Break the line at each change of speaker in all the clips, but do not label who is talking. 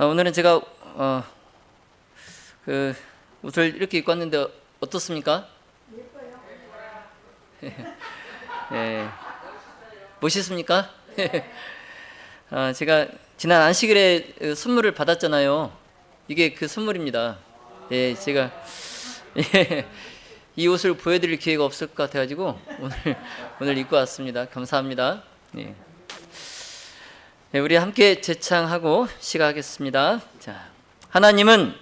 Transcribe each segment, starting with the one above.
아, 오늘은 제가 어, 그 옷을 이렇게 입고 왔는데 어떻습니까? 예. 멋있습니까? 아, 제가 지난 안식일에 그 선물을 받았잖아요. 이게 그 선물입니다. 예, 제가 예, 이 옷을 보여드릴 기회가 없을 것 같아가지고 오늘 오늘 입고 왔습니다. 감사합니다. 예. 네, 우리 함께 제창하고 시작하겠습니다. 자, 하나님은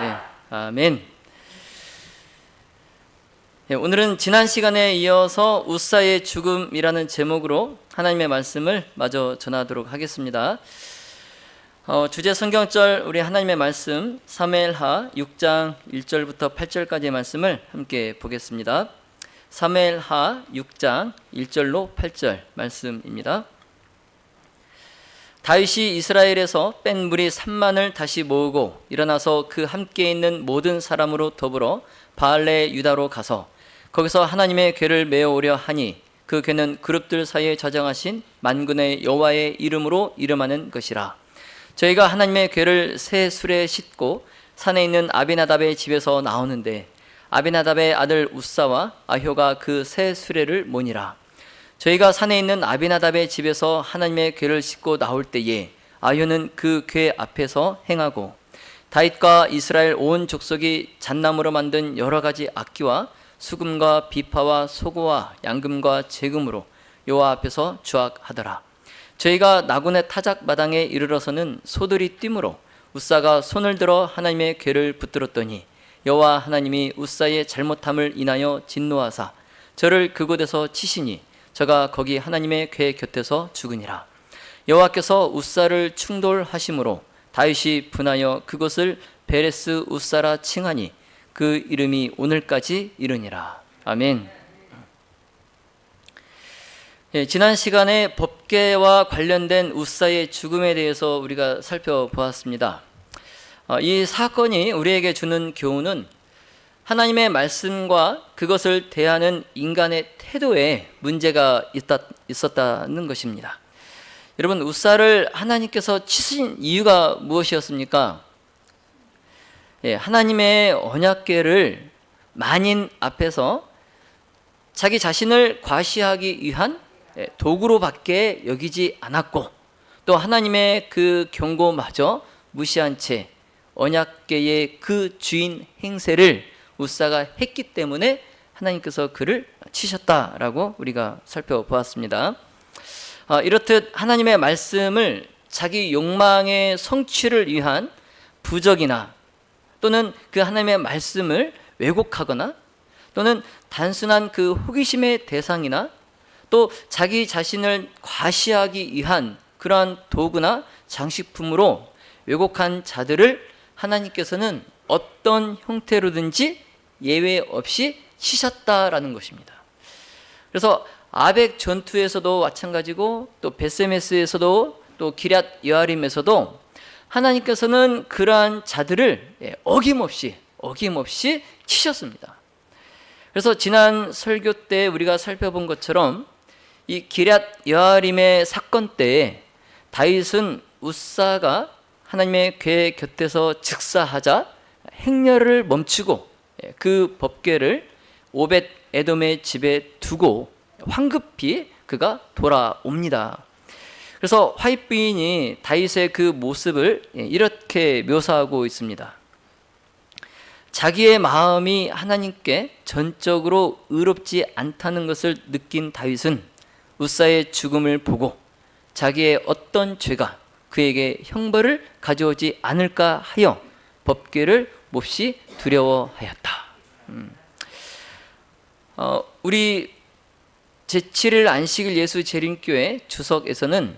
네, 아멘. 네, 오늘은 지난 시간에 이어서 우사의 죽음이라는 제목으로 하나님의 말씀을 마저 전하도록 하겠습니다. 어, 주제 성경절 우리 하나님의 말씀 사무엘하 6장 1절부터 8절까지의 말씀을 함께 보겠습니다. 사무엘하 6장 1절로 8절 말씀입니다. 다윗이 이스라엘에서 뺀 무리 3만을 다시 모으고 일어나서 그 함께 있는 모든 사람으로 더불어 바알레 유다로 가서 거기서 하나님의 궤를 메어 오려 하니 그 궤는 그룹들 사이에 저장하신 만군의 여호와의 이름으로 이름하는 것이라. 저희가 하나님의 궤를 새 술에 싣고 산에 있는 아비나답의 집에서 나오는데 아비나답의 아들 우사와 아효가 그 새 수레를 모니라 저희가 산에 있는 아비나답의 집에서 하나님의 궤를 싣고 나올 때에 아효는 그 궤 앞에서 행하고 다윗과 이스라엘 온 족속이 잣나무로 만든 여러 가지 악기와 수금과 비파와 소고와 양금과 재금으로 여호와 앞에서 주악하더라. 저희가 나군의 타작 마당에 이르러서는 소들이 뛰므로 우사가 손을 들어 하나님의 궤를 붙들었더니 여호와 하나님이 우사의 잘못함을 인하여 진노하사 저를 그곳에서 치시니 저가 거기 하나님의 궤 곁에서 죽으니라. 여호와께서 우사를 충돌하심으로 다윗이 분하여 그것을 베레스 우사라 칭하니 그 이름이 오늘까지 이르니라. 아멘. 예, 지난 시간에 법계와 관련된 우사의 죽음에 대해서 우리가 살펴보았습니다. 어, 이 사건이 우리에게 주는 교훈은 하나님의 말씀과 그것을 대하는 인간의 태도에 문제가 있다, 있었다는 것입니다. 여러분, 우사를 하나님께서 치신 이유가 무엇이었습니까? 예, 하나님의 언약궤를 만인 앞에서 자기 자신을 과시하기 위한 예, 도구로밖에 여기지 않았고 또 하나님의 그 경고마저 무시한 채 언약궤의 그 주인 행세를 우사가 했기 때문에 하나님께서 그를 치셨다라고 우리가 살펴보았습니다. 아, 이렇듯 하나님의 말씀을 자기 욕망의 성취를 위한 부적이나 또는 그 하나님의 말씀을 왜곡하거나 또는 단순한 그 호기심의 대상이나 또 자기 자신을 과시하기 위한 그러한 도구나 장식품으로 왜곡한 자들을 하나님께서는 어떤 형태로든지 예외 없이 치셨다라는 것입니다. 그래서 아벡 전투에서도 마찬가지고 또 베세메스에서도 또 기랏 여아림에서도 하나님께서는 그러한 자들을 예, 어김없이 어김없이 치셨습니다. 그래서 지난 설교 때 우리가 살펴본 것처럼 이 기랏 여아림의 사건 때에 다윗은 우사가 하나님의 궤 곁에서 즉사하자 행렬을 멈추고 예, 그 법궤를 오벳 에돔의 집에 두고 황급히 그가 돌아옵니다. 그래서 화입 부인이 다윗의 그 모습을 예, 이렇게 묘사하고 있습니다. 자기의 마음이 하나님께 전적으로 의롭지 않다는 것을 느낀 다윗은 우사의 죽음을 보고 자기의 어떤 죄가 그에게 형벌을 가져오지 않을까 하여 법궤를 몹시 두려워하였다. 음. 어, 우리 제7일 안식일 예수 재림교회 주석에서는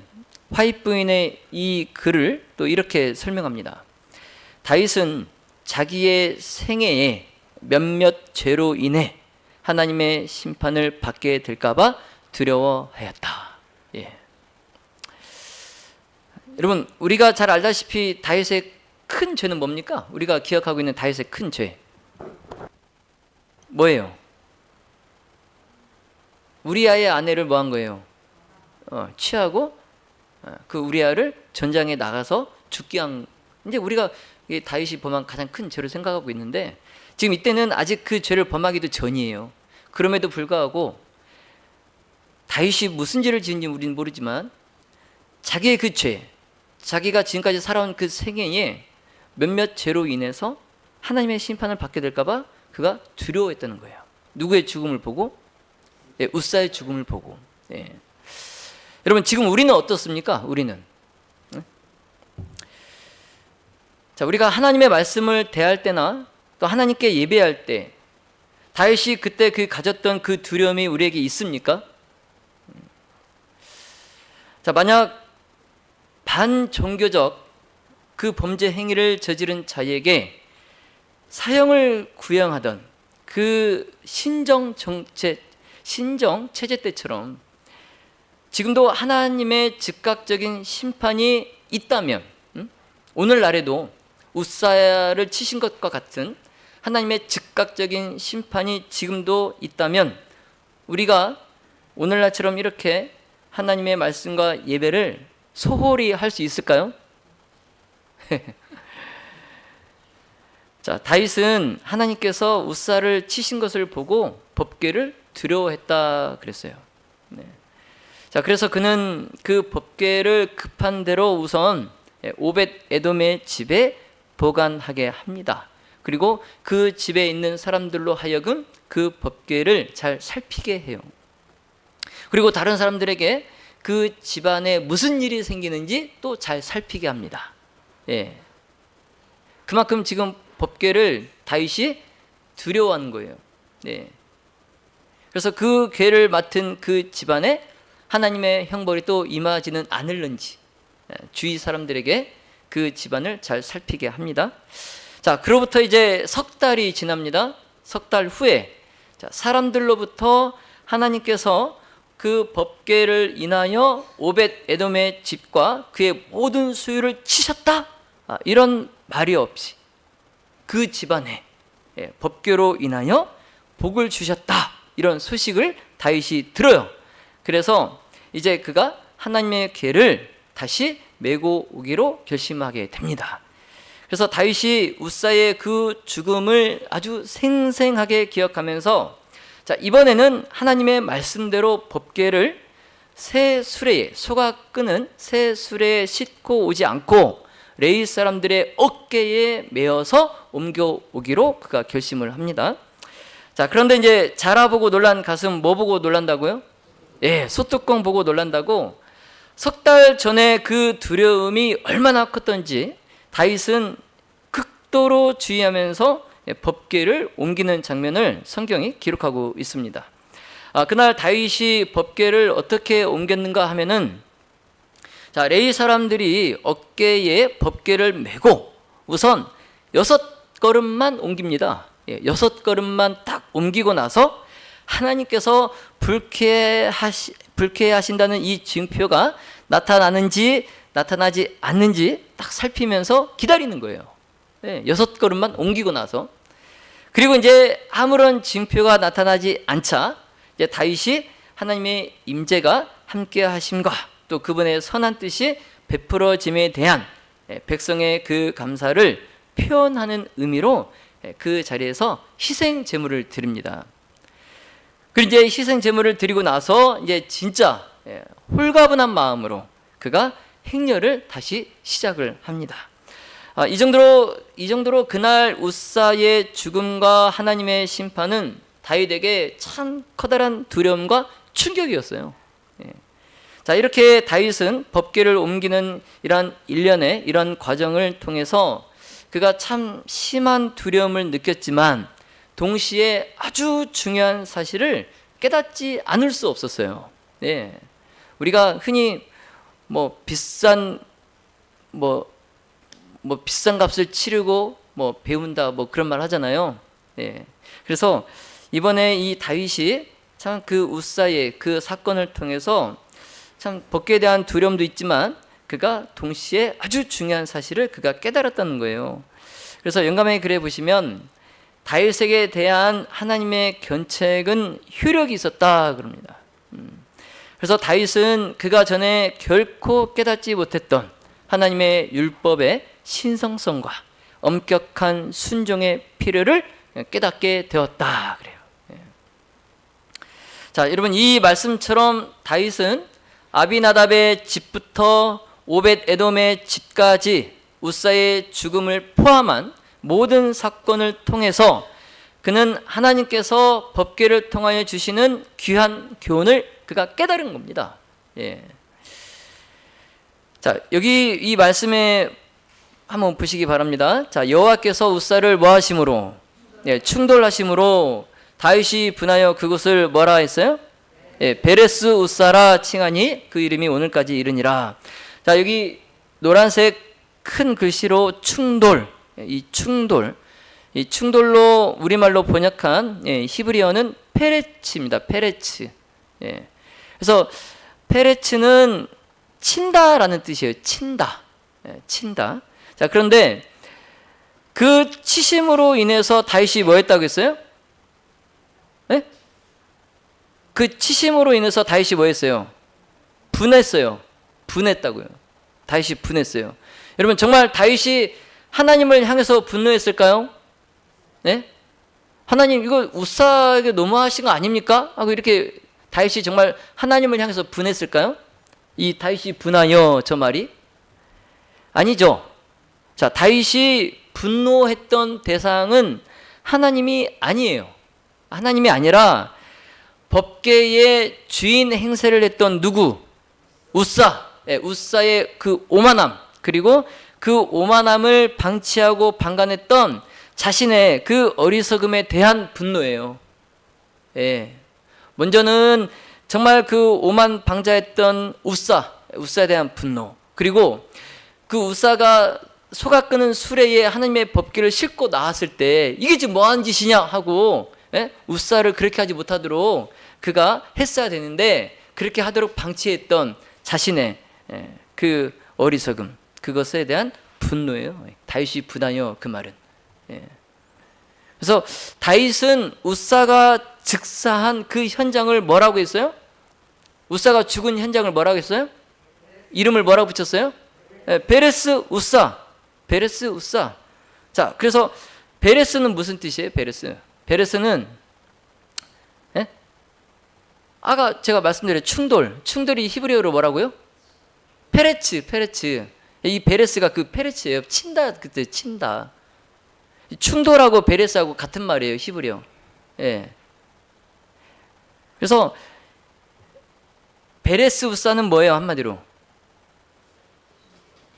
화이트 부인의 이 글을 또 이렇게 설명합니다. 다윗은 자기의 생애에 몇몇 죄로 인해 하나님의 심판을 받게 될까봐 두려워하였다. 예. 여러분, 우리가 잘 알다시피 다윗의 큰 죄는 뭡니까? 우리가 기억하고 있는 다윗의 큰 죄. 뭐예요? 우리아의 아내를 뭐 한 거예요? 어, 취하고 어, 그 우리아를 전장에 나가서 죽게 한 이제 우리가 이 다윗이 범한 가장 큰 죄를 생각하고 있는데 지금 이때는 아직 그 죄를 범하기도 전이에요. 그럼에도 불구하고 다윗이 무슨 죄를 지은지 우리는 모르지만 자기의 그 죄, 자기가 지금까지 살아온 그 생애에 몇몇 죄로 인해서 하나님의 심판을 받게 될까봐 그가 두려워했다는 거예요. 누구의 죽음을 보고? 예, 우사의 죽음을 보고. 예. 여러분 지금 우리는 어떻습니까? 우리는 응? 자 우리가 하나님의 말씀을 대할 때나 또 하나님께 예배할 때 다윗이 그때 그 가졌던 그 두려움이 우리에게 있습니까? 자 만약 반종교적 그 범죄 행위를 저지른 자에게 사형을 구형하던 그 신정 정체 신정 체제 때처럼 지금도 하나님의 즉각적인 심판이 있다면 음? 오늘날에도 우사야를 치신 것과 같은 하나님의 즉각적인 심판이 지금도 있다면 우리가 오늘날처럼 이렇게 하나님의 말씀과 예배를 소홀히 할 수 있을까요? 자, 다윗은 하나님께서 우사를 치신 것을 보고 법궤를 두려워했다 그랬어요. 네. 자, 그래서 그는 그 법궤를 급한 대로 우선 오벳 에돔의 집에 보관하게 합니다. 그리고 그 집에 있는 사람들로 하여금 그 법궤를 잘 살피게 해요. 그리고 다른 사람들에게 그 집안에 무슨 일이 생기는지 또 잘 살피게 합니다. 예. 그만큼 지금 법궤를 다윗이 두려워하는 거예요. 예. 그래서 그 괴를 맡은 그 집안에 하나님의 형벌이 또 임하지는 않을는지 예, 주위 사람들에게 그 집안을 잘 살피게 합니다. 자, 그로부터 이제 석 달이 지납니다. 석 달 후에 자, 사람들로부터 하나님께서 그 법궤를 인하여 오벳 에돔의 집과 그의 모든 수유를 치셨다. 아, 이런 말이 없이 그 집안에 예, 법궤로 인하여 복을 주셨다. 이런 소식을 다윗이 들어요. 그래서 이제 그가 하나님의 궤를 다시 메고 오기로 결심하게 됩니다. 그래서 다윗이 우사의 그 죽음을 아주 생생하게 기억하면서 자, 이번에는 하나님의 말씀대로 법궤를 새 수레에 소가 끄는 새 수레에 싣고 오지 않고 레이 사람들의 어깨에 메어서 옮겨 오기로 그가 결심을 합니다. 자, 그런데 이제 자라 보고 놀란 가슴 뭐 보고 놀란다고요? 예, 소뚜껑 보고 놀란다고 석 달 전에 그 두려움이 얼마나 컸던지 다윗은 극도로 주의하면서 법궤를 옮기는 장면을 성경이 기록하고 있습니다. 아, 그날 다윗이 법궤를 어떻게 옮겼는가 하면은 자 레이 사람들이 어깨에 법궤를 메고 우선 여섯 걸음만 옮깁니다. 예, 여섯 걸음만 딱 옮기고 나서 하나님께서 불쾌하시, 불쾌하신다는 이 증표가 나타나는지 나타나지 않는지 딱 살피면서 기다리는 거예요. 예, 여섯 걸음만 옮기고 나서 그리고 이제 아무런 징표가 나타나지 않자 이제 다윗이 하나님의 임재가 함께 하심과 또 그분의 선한 뜻이 베풀어짐에 대한 예, 백성의 그 감사를 표현하는 의미로 예, 그 자리에서 희생 제물을 드립니다. 그리고 이제 희생 제물을 드리고 나서 이제 진짜 예, 홀가분한 마음으로 그가 행렬을 다시 시작을 합니다. 아, 이 정도로 이 정도로 그날 우사의 죽음과 하나님의 심판은 다윗에게 참 커다란 두려움과 충격이었어요. 예. 자 이렇게 다윗은 법궤를 옮기는 이런 일련의 이런 과정을 통해서 그가 참 심한 두려움을 느꼈지만 동시에 아주 중요한 사실을 깨닫지 않을 수 없었어요. 예. 우리가 흔히 뭐 비싼 뭐, 뭐 비싼 값을 치르고 뭐 배운다 뭐 그런 말 하잖아요. 예. 그래서 이번에 이 다윗이 참 그 우사의 그 사건을 통해서 참 법계에 대한 두려움도 있지만 그가 동시에 아주 중요한 사실을 그가 깨달았다는 거예요. 그래서 영감의 글에 보시면 다윗에게 대한 하나님의 견책은 효력이 있었다 그럽니다. 음. 그래서 다윗은 그가 전에 결코 깨닫지 못했던 하나님의 율법의 신성성과 엄격한 순종의 필요를 깨닫게 되었다 그래요. 예. 자, 여러분 이 말씀처럼 다윗은 아비나답의 집부터 오벳 에돔의 집까지 우사의 죽음을 포함한 모든 사건을 통해서 그는 하나님께서 법궤를 통하여 주시는 귀한 교훈을 그가 깨달은 겁니다. 예. 자, 여기 이 말씀에 한번 보시기 바랍니다. 자, 여호와께서 우사를 뭐 하심으로 예, 충돌하심으로 다윗이 분하여 그곳을 뭐라 했어요? 예, 베레스 우사라 칭하니 그 이름이 오늘까지 이르니라. 자, 여기 노란색 큰 글씨로 충돌. 예, 이 충돌. 이 충돌로 우리말로 번역한 예, 히브리어는 페레츠입니다. 페레츠. 예. 그래서 페레츠는 친다라는 뜻이에요. 친다. 예, 친다. 자, 그런데 그 치심으로 인해서 다윗이 뭐 했다고 했어요? 예? 그 치심으로 인해서 다윗이 뭐 했어요? 분했어요. 분했다고요. 다윗이 분했어요. 여러분 정말 다윗이 하나님을 향해서 분노했을까요? 네? 하나님 이거 우사에게 너무하신 거 아닙니까? 하고 이렇게 다윗이 정말 하나님을 향해서 분했을까요? 이 다윗이 분하여 저 말이 아니죠. 자, 다윗이 분노했던 대상은 하나님이 아니에요. 하나님이 아니라 법계의 주인 행세를 했던 누구? 우사. 예, 우사의 그 오만함. 그리고 그 오만함을 방치하고 방관했던 자신의 그 어리석음에 대한 분노예요. 예. 먼저는 정말 그 오만 방자했던 우사, 우사에 대한 분노. 그리고 그 우사가 소가 끄는 수레에 하나님의 법기를 싣고 나왔을 때 이게 지금 뭐하는 짓이냐 하고 예? 우사를 그렇게 하지 못하도록 그가 했어야 되는데 그렇게 하도록 방치했던 자신의 예, 그 어리석음 그것에 대한 분노예요. 다윗이 부다요 그 말은. 예. 그래서 다윗은 우사가 즉사한 그 현장을 뭐라고 했어요? 우사가 죽은 현장을 뭐라고 했어요? 이름을 뭐라고 붙였어요? 예, 베레스 우사. 베레스 우사. 자, 그래서 베레스는 무슨 뜻이에요? 베레스. 베레스는 예? 아까 제가 말씀드린 충돌. 충돌이 히브리어로 뭐라고요? 페레츠, 페레츠. 이 베레스가 그 페레츠예요. 친다 그때 친다. 충돌하고 베레스하고 같은 말이에요. 히브리어. 예. 그래서 베레스 우사는 뭐예요? 한마디로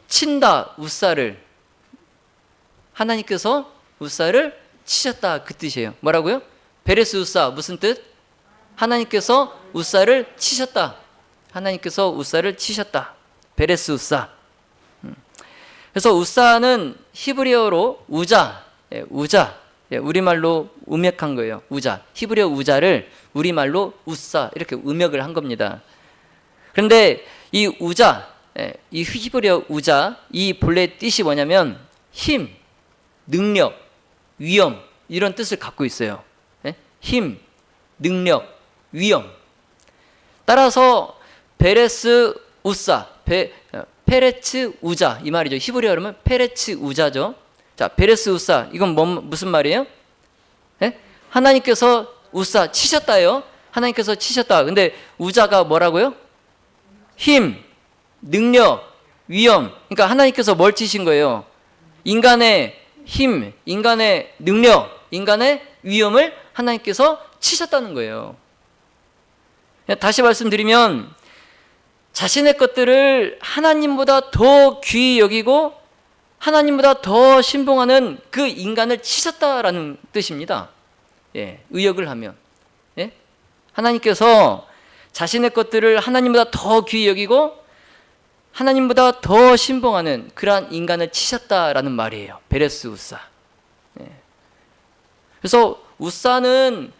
친다 우사를 하나님께서 우사를 치셨다 그 뜻이에요. 뭐라고요? 베레스 우사 무슨 뜻? 하나님께서 우사를 치셨다. 하나님께서 우사를 치셨다. 베레스 우사. 음. 그래서 우사는 히브리어로 우자, 예, 우자, 예, 우리말로 음역한 거예요. 우자. 히브리어 우자를 우리말로 우사 이렇게 음역을 한 겁니다. 그런데 이 우자, 예, 이 히브리어 우자, 이 본래 뜻이 뭐냐면 힘, 능력, 위험 이런 뜻을 갖고 있어요. 힘, 능력, 위험. 따라서 베레스 우사, 베, 페레츠 우자 이 말이죠. 히브리어로 하면 페레츠 우자죠. 자, 베레스 우사 이건 뭐, 무슨 말이에요? 네? 하나님께서 우사 치셨다요. 하나님께서 치셨다. 근데 우자가 뭐라고요? 힘, 능력, 위험. 그러니까 하나님께서 뭘 치신 거예요? 인간의 힘, 인간의 능력, 인간의 위험을 하나님께서 치셨다는 거예요. 다시 말씀드리면 자신의 것들을 하나님보다 더 귀히 여기고 하나님보다 더 신봉하는 그 인간을 치셨다라는 뜻입니다. 예, 의역을 하면. 예? 하나님께서 자신의 것들을 하나님보다 더 귀히 여기고 하나님보다 더 신봉하는 그러한 인간을 치셨다라는 말이에요. 베레스 우사. 예. 그래서 우사는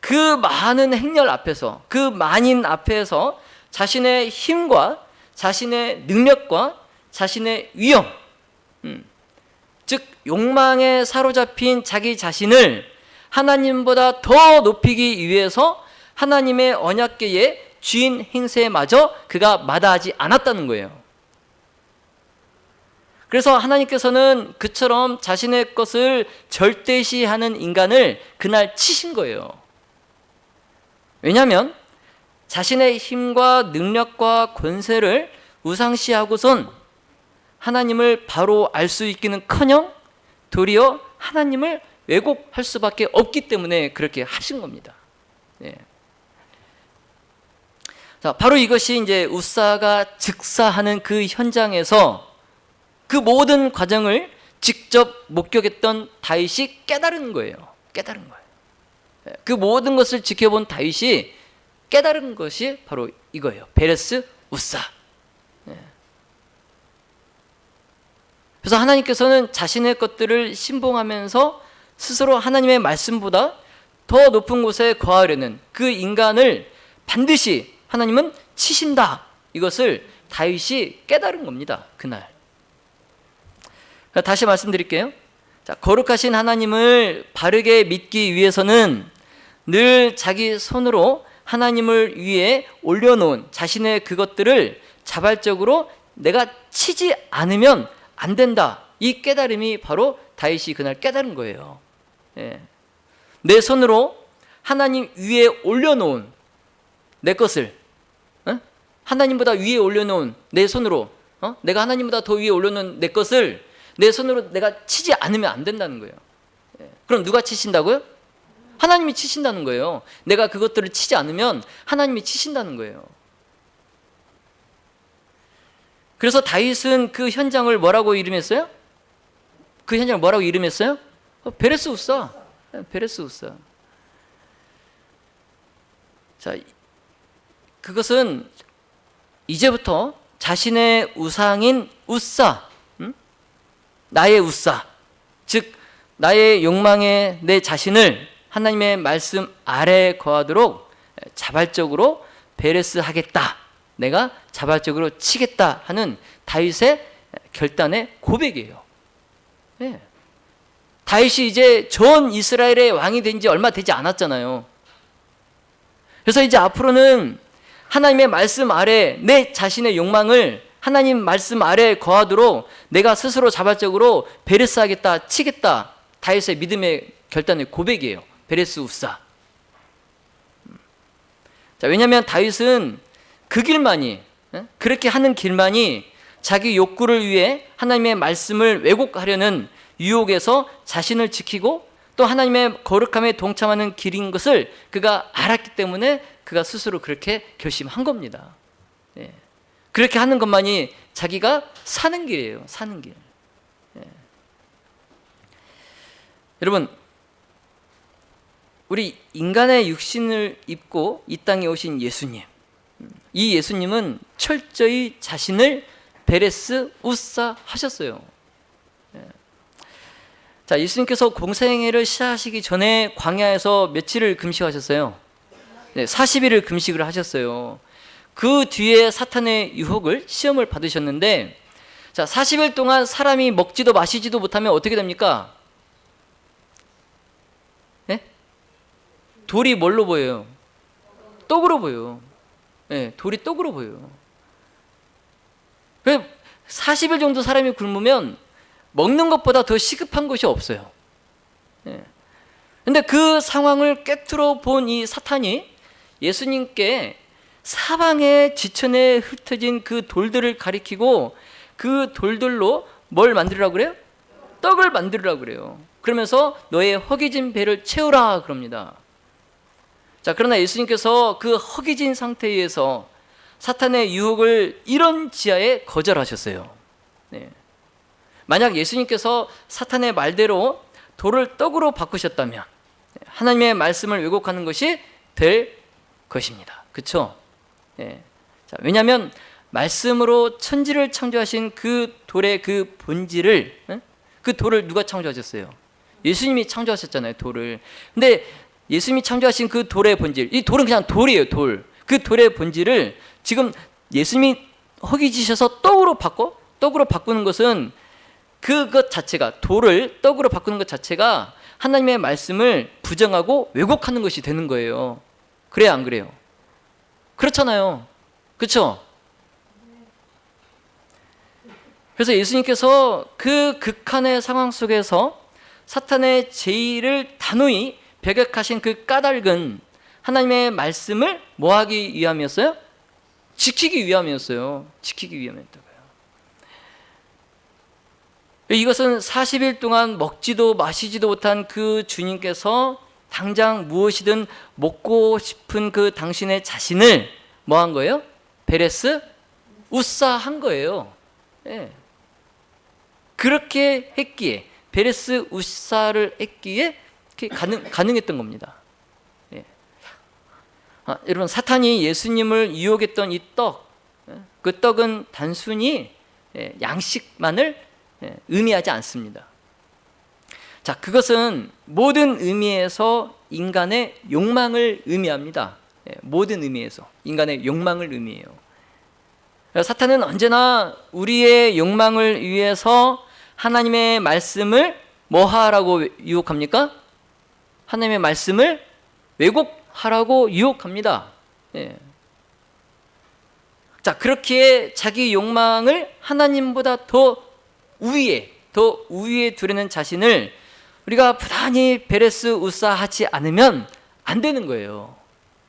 그 많은 행렬 앞에서 그 만인 앞에서 자신의 힘과 자신의 능력과 자신의 위험, 음, 즉 욕망에 사로잡힌 자기 자신을 하나님보다 더 높이기 위해서 하나님의 언약계의 주인 행세마저 그가 마다하지 않았다는 거예요. 그래서 하나님께서는 그처럼 자신의 것을 절대시하는 인간을 그날 치신 거예요. 왜냐하면 자신의 힘과 능력과 권세를 우상시하고선 하나님을 바로 알 수 있기는 커녕 도리어 하나님을 왜곡할 수밖에 없기 때문에 그렇게 하신 겁니다. 예. 자, 바로 이것이 이제 우사가 즉사하는 그 현장에서 그 모든 과정을 직접 목격했던 다윗이 깨달은 거예요. 깨달은 거예요. 예, 그 모든 것을 지켜본 다윗이 깨달은 것이 바로 이거예요. 베레스 우사. 예. 그래서 하나님께서는 자신의 것들을 신봉하면서 스스로 하나님의 말씀보다 더 높은 곳에 거하려는 그 인간을 반드시 하나님은 치신다. 이것을 다윗이 깨달은 겁니다. 그날. 다시 말씀드릴게요. 자, 거룩하신 하나님을 바르게 믿기 위해서는 늘 자기 손으로 하나님을 위해 올려놓은 자신의 그것들을 자발적으로 내가 치지 않으면 안 된다. 이 깨달음이 바로 다윗이 그날 깨달은 거예요. 예. 내 손으로 하나님 위에 올려놓은 내 것을 어? 하나님보다 위에 올려놓은 내 손으로 어? 내가 하나님보다 더 위에 올려놓은 내 것을 내 손으로 내가 치지 않으면 안 된다는 거예요. 예. 그럼 누가 치신다고요? 하나님이 치신다는 거예요. 내가 그것들을 치지 않으면 하나님이 치신다는 거예요. 그래서 다윗은 그 현장을 뭐라고 이름했어요? 그 현장을 뭐라고 이름했어요? 어, 베레스 우사. 예, 베레스 우사. 자, 그것은 이제부터 자신의 우상인 우사, 음? 나의 우사, 즉 나의 욕망에 내 자신을 하나님의 말씀 아래 거하도록 자발적으로 베레스 하겠다. 내가 자발적으로 치겠다 하는 다윗의 결단의 고백이에요. 네. 다윗이 이제 전 이스라엘의 왕이 된 지 얼마 되지 않았잖아요. 그래서 이제 앞으로는 하나님의 말씀 아래 내 자신의 욕망을 하나님 말씀 아래 거하도록 내가 스스로 자발적으로 베레스 하겠다, 치겠다. 다윗의 믿음의 결단의 고백이에요. 베레스 우사. 자, 왜냐하면 다윗은 그 길만이 그렇게 하는 길만이 자기 욕구를 위해 하나님의 말씀을 왜곡하려는 유혹에서 자신을 지키고 또 하나님의 거룩함에 동참하는 길인 것을 그가 알았기 때문에 그가 스스로 그렇게 결심한 겁니다. 예. 그렇게 하는 것만이 자기가 사는 길이에요. 사는 길. 예. 여러분, 우리 인간의 육신을 입고 이 땅에 오신 예수님. 이 예수님은 철저히 자신을 베레스 우사 하셨어요. 예. 자, 예수님께서 공생애를 시작하시기 전에 광야에서 며칠을 금식하셨어요. 네, 40일을 금식을 하셨어요. 그 뒤에 사탄의 유혹을 시험을 받으셨는데 자, 40일 동안 사람이 먹지도 마시지도 못하면 어떻게 됩니까? 네? 돌이 뭘로 보여요? 떡으로 보여요. 네, 돌이 떡으로 보여요. 40일 정도 사람이 굶으면 먹는 것보다 더 시급한 것이 없어요. 예. 근데 그 상황을 깨트려 본 이 사탄이 예수님께 사방에 지천에 흩어진 그 돌들을 가리키고 그 돌들로 뭘 만들으라고 그래요? 떡을 만들으라고 그래요. 그러면서 너의 허기진 배를 채우라 그럽니다. 자, 그러나 예수님께서 그 허기진 상태에서 사탄의 유혹을 이런 지하에 거절하셨어요. 네. 만약 예수님께서 사탄의 말대로 돌을 떡으로 바꾸셨다면 하나님의 말씀을 왜곡하는 것이 될 것입니다. 그렇죠? 네. 자, 왜냐하면 말씀으로 천지를 창조하신 그 돌의 그 본질을 그 돌을 누가 창조하셨어요? 예수님이 창조하셨잖아요, 돌을. 근데 예수님이 창조하신 그 돌의 본질, 이 돌은 그냥 돌이에요, 돌. 그 돌의 본질을 지금 예수님이 허기지셔서 떡으로 바꿔 떡으로 바꾸는 것은 그것 자체가 돌을 떡으로 바꾸는 것 자체가 하나님의 말씀을 부정하고 왜곡하는 것이 되는 거예요. 그래야 안 그래요? 그렇잖아요. 그렇죠? 그래서 예수님께서 그 극한의 상황 속에서 사탄의 제의를 단호히 배격하신 그 까닭은 하나님의 말씀을 뭐 하기 위함이었어요? 지키기 위함이었어요. 지키기 위함이었다고요. 이것은 40일 동안 먹지도 마시지도 못한 그 주님께서 당장 무엇이든 먹고 싶은 그 당신의 자신을 뭐 한 거예요? 베레스 우사한 거예요. 예. 그렇게 했기에 베레스 우사를 했기에 가능, 가능했던 겁니다. 예. 아, 여러분 사탄이 예수님을 유혹했던 이 떡, 예. 그 떡은 단순히 예, 양식만을 예, 의미하지 않습니다. 자, 그것은 모든 의미에서 인간의 욕망을 의미합니다. 예, 모든 의미에서 인간의 욕망을 의미해요. 사탄은 언제나 우리의 욕망을 위해서 하나님의 말씀을 뭐 하라고 유혹합니까? 하나님의 말씀을 왜곡하라고 유혹합니다. 예. 자, 그렇기에 자기 욕망을 하나님보다 더 우위에, 더 우위에 두려는 자신을 우리가 부단히 베레스 우사하지 않으면 안 되는 거예요.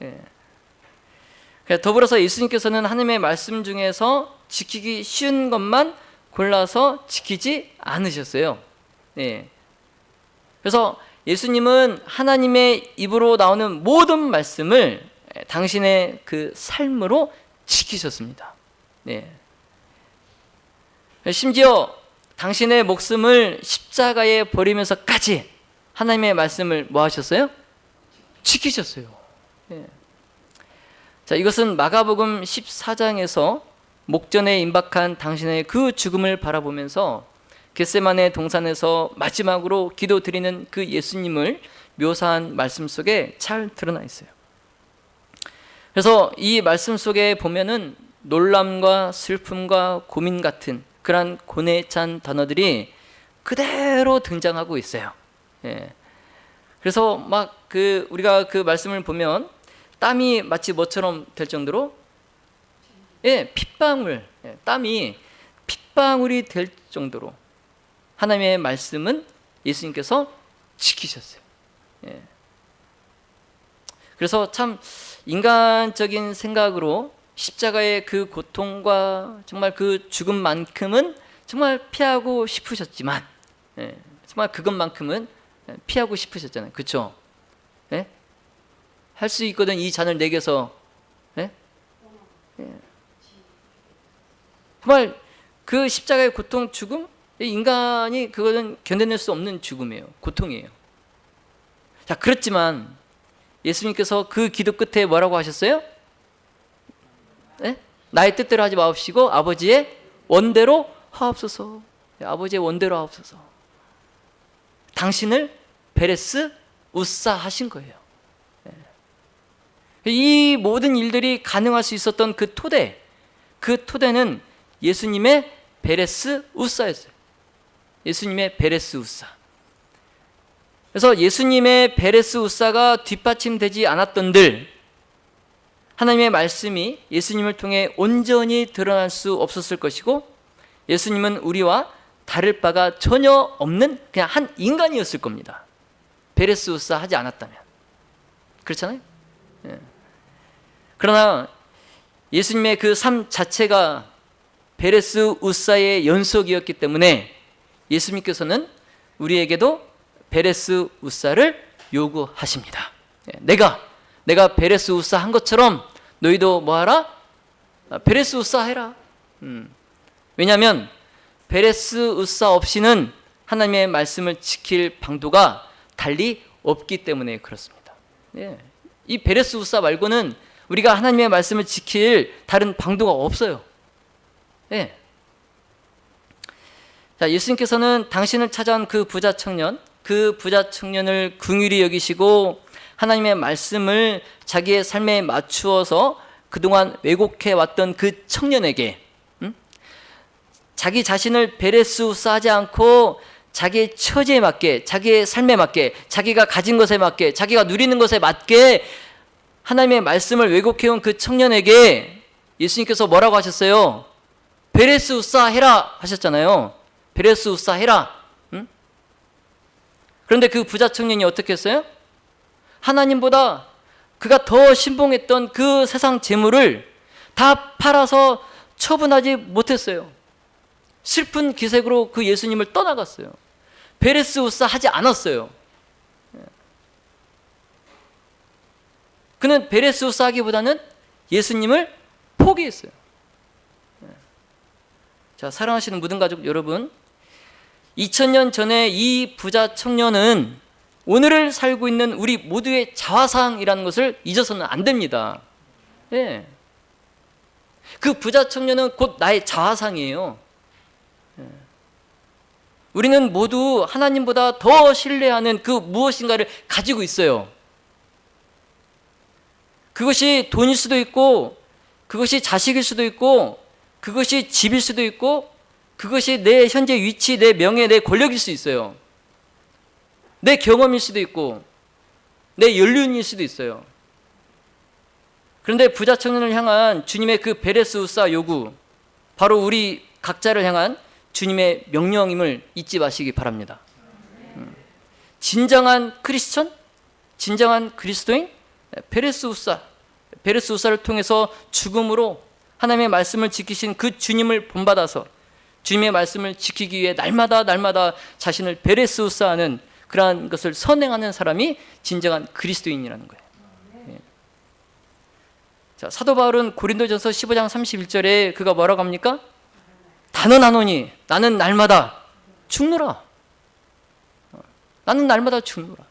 예. 더불어서 예수님께서는 하나님의 말씀 중에서 지키기 쉬운 것만 골라서 지키지 않으셨어요. 예. 그래서 예수님은 하나님의 입으로 나오는 모든 말씀을 당신의 그 삶으로 지키셨습니다. 예. 심지어 당신의 목숨을 십자가에 버리면서까지 하나님의 말씀을 뭐 하셨어요? 지키셨어요. 예. 자, 이것은 마가복음 14장에서 목전에 임박한 당신의 그 죽음을 바라보면서 겟세만의 동산에서 마지막으로 기도 드리는 그 예수님을 묘사한 말씀 속에 잘 드러나 있어요. 그래서 이 말씀 속에 보면은 놀람과 슬픔과 고민 같은 그러한 고뇌 찬 단어들이 그대로 등장하고 있어요. 예. 그래서 막 그 우리가 그 말씀을 보면 땀이 마치 뭐처럼 될 정도로 예, 핏방울, 예, 땀이 핏방울이 될 정도로 하나님의 말씀은 예수님께서 지키셨어요. 예. 그래서 참 인간적인 생각으로 십자가의 그 고통과 정말 그 죽음만큼은 정말 피하고 싶으셨지만 예, 정말 그것만큼은 피하고 싶으셨잖아요. 그렇죠? 예? 할수 있거든 이 잔을 내게서 예? 예. 정말 그 십자가의 고통 죽음 인간이 그거는 견뎌낼 수 없는 죽음이에요. 고통이에요. 자, 그렇지만 예수님께서 그 기도 끝에 뭐라고 하셨어요? 네? 나의 뜻대로 하지 마옵시고 아버지의 원대로 하옵소서. 네, 아버지의 원대로 하옵소서. 당신을 베레스 우사 하신 거예요. 네. 이 모든 일들이 가능할 수 있었던 그 토대, 그 토대는 예수님의 베레스 우사였어요. 예수님의 베레스 우사. 그래서 예수님의 베레스 우사가 뒷받침되지 않았던들 하나님의 말씀이 예수님을 통해 온전히 드러날 수 없었을 것이고 예수님은 우리와 다를 바가 전혀 없는 그냥 한 인간이었을 겁니다. 베레스 우사 하지 않았다면 그렇잖아요. 예. 그러나 예수님의 그 삶 자체가 베레스 우사의 연속이었기 때문에 예수님께서는 우리에게도 베레스 우사를 요구하십니다. 예, 내가 내가 베레스 우사 한 것처럼 너희도 뭐하라? 아, 베레스 우사 해라. 음. 왜냐하면 베레스 우사 없이는 하나님의 말씀을 지킬 방도가 달리 없기 때문에 그렇습니다. 예. 이 베레스 우사 말고는 우리가 하나님의 말씀을 지킬 다른 방도가 없어요. 예. 자, 예수님께서는 당신을 찾아온 그 부자 청년, 그 부자 청년을 궁휼히 여기시고 하나님의 말씀을 자기의 삶에 맞추어서 그동안 왜곡해 왔던 그 청년에게 음? 자기 자신을 베레스우스 하지 않고 자기의 처지에 맞게 자기의 삶에 맞게 자기가 가진 것에 맞게 자기가 누리는 것에 맞게 하나님의 말씀을 왜곡해 온 그 청년에게 예수님께서 뭐라고 하셨어요? 베레스 우사 해라 하셨잖아요. 베레스 우사 해라. 응? 그런데 그 부자 청년이 어떻게 했어요? 하나님보다 그가 더 신봉했던 그 세상 재물을 다 팔아서 처분하지 못했어요. 슬픈 기색으로 그 예수님을 떠나갔어요. 베레스 우사 하지 않았어요. 그는 베레스 우사 하기보다는 예수님을 포기했어요. 자, 사랑하시는 모든 가족 여러분, 2000년 전에 이 부자 청년은 오늘을 살고 있는 우리 모두의 자화상이라는 것을 잊어서는 안 됩니다. 예. 그 부자 청년은 곧 나의 자화상이에요. 예. 우리는 모두 하나님보다 더 신뢰하는 그 무엇인가를 가지고 있어요. 그것이 돈일 수도 있고, 그것이 자식일 수도 있고, 그것이 집일 수도 있고, 그것이 내 현재 위치, 내 명예, 내 권력일 수 있어요. 내 경험일 수도 있고, 내 연륜일 수도 있어요. 그런데 부자 청년을 향한 주님의 그 베레스우사 요구, 바로 우리 각자를 향한 주님의 명령임을 잊지 마시기 바랍니다. 음. 진정한 크리스천, 진정한 그리스도인, 베레스우사, 베레스우사를 통해서 죽음으로 하나님의 말씀을 지키신 그 주님을 본받아서 주님의 말씀을 지키기 위해 날마다 날마다 자신을 베레스우사하는 그러한 것을 선행하는 사람이 진정한 그리스도인이라는 거예요. 예. 자, 사도 바울은 고린도전서 15장 31절에 그가 뭐라고 합니까? 단언하노니 나는 날마다 죽노라. 어, 나는 날마다 죽노라.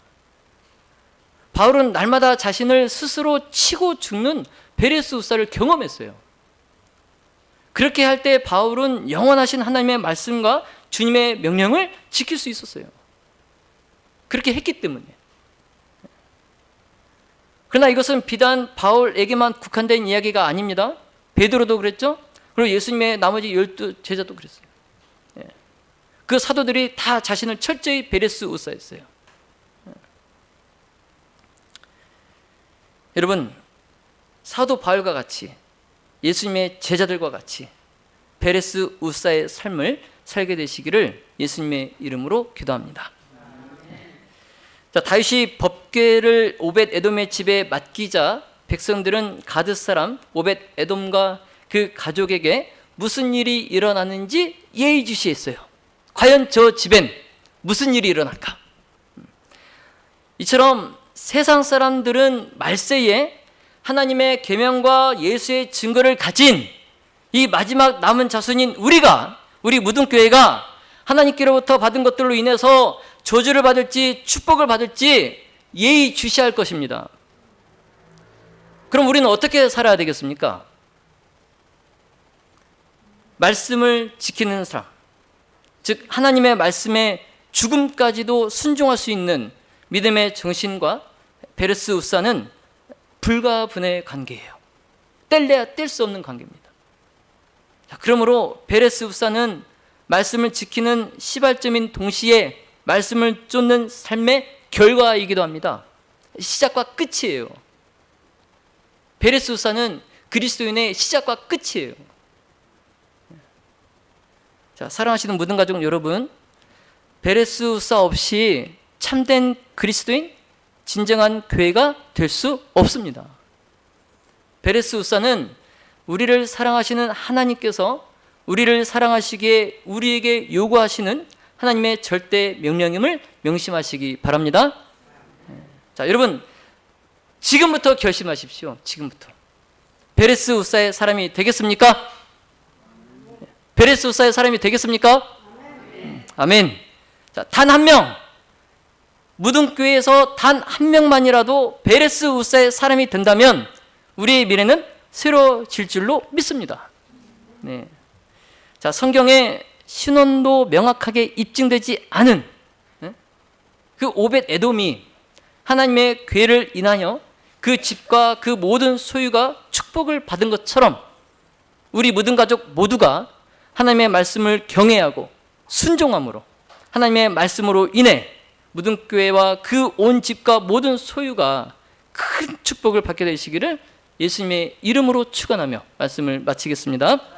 바울은 날마다 자신을 스스로 치고 죽는 베레스 우사를 경험했어요. 그렇게 할 때 바울은 영원하신 하나님의 말씀과 주님의 명령을 지킬 수 있었어요. 그렇게 했기 때문에. 그러나 이것은 비단 바울에게만 국한된 이야기가 아닙니다. 베드로도 그랬죠. 그리고 예수님의 나머지 열두 제자도 그랬어요. 예. 그 사도들이 다 자신을 철저히 베레스 우사했어요. 예. 여러분 사도 바울과 같이 예수님의 제자들과 같이 베레스 우사의 삶을 살게 되시기를 예수님의 이름으로 기도합니다. 자, 다윗이 법궤를 오벳 에돔의 집에 맡기자 백성들은 가드 사람 오벳 에돔과 그 가족에게 무슨 일이 일어나는지 예의주시했어요. 과연 저 집엔 무슨 일이 일어날까? 이처럼 세상 사람들은 말세에 하나님의 계명과 예수의 증거를 가진 이 마지막 남은 자손인 우리가 우리 무등교회가 하나님께로부터 받은 것들로 인해서 저주를 받을지 축복을 받을지 예의 주시할 것입니다. 그럼 우리는 어떻게 살아야 되겠습니까? 말씀을 지키는 사람, 즉 하나님의 말씀에 죽음까지도 순종할 수 있는 믿음의 정신과 베르스 우사는 불가분의 관계예요. 뗄래야 뗄 수 없는 관계입니다. 자, 그러므로 베레스 우사는 말씀을 지키는 시발점인 동시에 말씀을 쫓는 삶의 결과이기도 합니다. 시작과 끝이에요. 베레스 우사는 그리스도인의 시작과 끝이에요. 자, 사랑하시는 모든 가족 여러분, 베레스 우사 없이 참된 그리스도인, 진정한 교회가 될 수 없습니다. 베레스 우사는 우리를 사랑하시는 하나님께서 우리를 사랑하시기에 우리에게 요구하시는 하나님의 절대 명령임을 명심하시기 바랍니다. 자, 여러분 지금부터 결심하십시오. 지금부터. 베레스 우사의 사람이 되겠습니까? 베레스 우사의 사람이 되겠습니까? 아멘. 자, 단 한 명. 무등교회에서 단 한 명만이라도 베레스 우사의 사람이 된다면 우리의 미래는 새로질 줄로 믿습니다. 네. 자, 성경에 신원도 명확하게 입증되지 않은 그 오벳 에돔이 하나님의 괴를 인하여 그 집과 그 모든 소유가 축복을 받은 것처럼 우리 모든 가족 모두가 하나님의 말씀을 경외하고 순종함으로 하나님의 말씀으로 인해 모든 교회와 그 온 집과 모든 소유가 큰 축복을 받게 되시기를 예수님의 이름으로 축원하며 말씀을 마치겠습니다.